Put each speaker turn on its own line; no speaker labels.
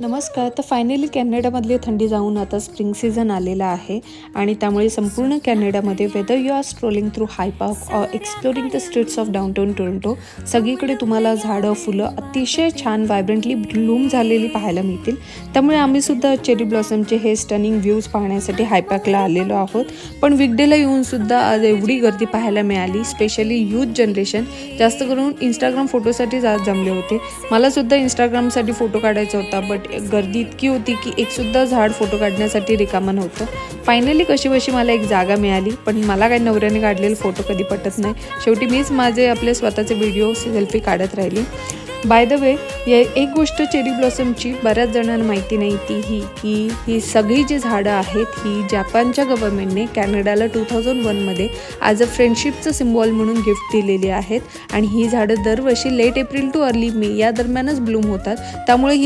नमस्कार तर फायनली कॅनडामधली थंडी जाऊन आता स्प्रिंग सीझन आलेला आहे आणि त्यामुळे संपूर्ण कॅनडामध्ये whether you are strolling through High Park or exploring the streets of downtown Toronto सगळीकडे तुम्हाला झाडं फुलं अतिशय छान व्हायब्रंटली ब्लूम झालेली पाहायला मिळतील. त्यामुळे आम्ही सुद्धा चेरी ब्लॉसमचे हे स्टनिंग व्ह्यूज पाहण्यासाठी हायपॅकला आलेलो आहोत. पण विकडेला येऊनसुद्धा आज एवढी गर्दी पाहायला मिळाली स्पेशली यूथ जनरेशन जास्त करून इंस्टाग्राम फोटोसाठी जा जमले होते. मला सुद्धा इंस्टाग्रामसाठी फोटो काढायचा होता बट गर्दी इतकी होती की एक सुद्धा झाड फोटो काढण्यासाठी रिकामं नव्हतं. फायनली कशी बशी मला एक जागा मिळाली पण मला काही नवऱ्याने काढलेले फोटो कधी पटत नाही. शेवटी मीच माझे आपले स्वतःचे व्हिडिओ सेल्फी काढत राहिली. बाय द वे या एक गोष्ट चेरी ब्लॉसमची बऱ्याच जणांना माहिती नाही ती ही की ही सगळी जी झाडं आहेत ही जपानच्या गव्हर्नमेंटने कॅनडाला टू थाउजंड वनमध्ये ॲज अ फ्रेंडशिपचं सिम्बॉल म्हणून गिफ्ट दिलेली आहेत. आणि ही झाडं दरवर्षी late April to early May या दरम्यानच ब्लूम होतात. त्यामुळे ही